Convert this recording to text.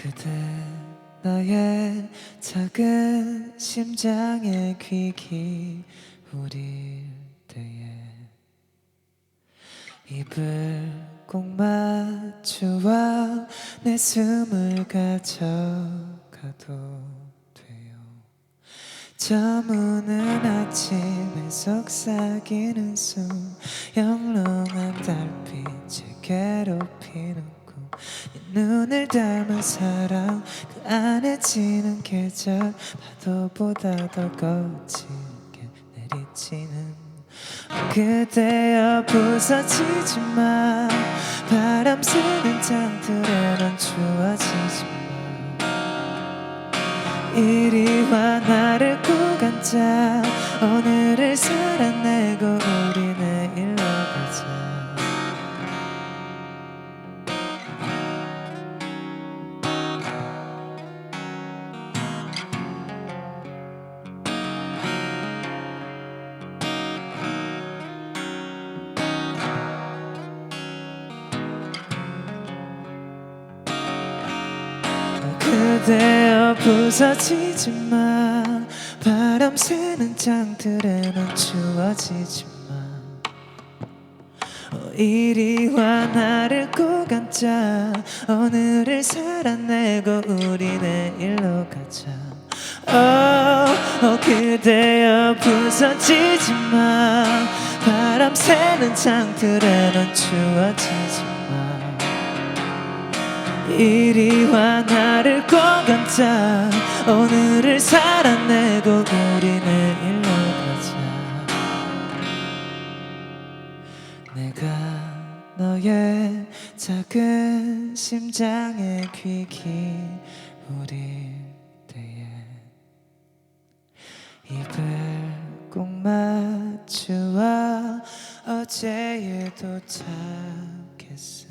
그대 나의 작은 심장에 귀 기울일 때에 입을 꼭 맞추어 내 숨을 가져가도 돼요. 저무는 아침에 속삭이는 숨 영롱한 달빛에 괴롭히는 눈을 닮은 사랑 그 안에 지는 계절 파도보다 더 거칠게 내리치는. 그대여 부서지지 마. 바람 스는 장들에 넌 추워지지 마. 이리 와 나를 꼭 앉아 오늘을 살아내고 그대여 부서지지 마 바람 새는 장들에 넌 추워지지 마 어, 이리 와 나를 꼭 앉아 오늘을 살아내고 우리 내일로 가자. 어, 어 그대여 부서지지 마 바람 새는 장들에 넌 추워지지 마 이리 와 나를 꼭 앉아 오늘을 살아내고 우리 내일로 가자. 내가 너의 작은 심장에 귀 기울일 때에 입을 꼭 맞추어 어제에 도착했어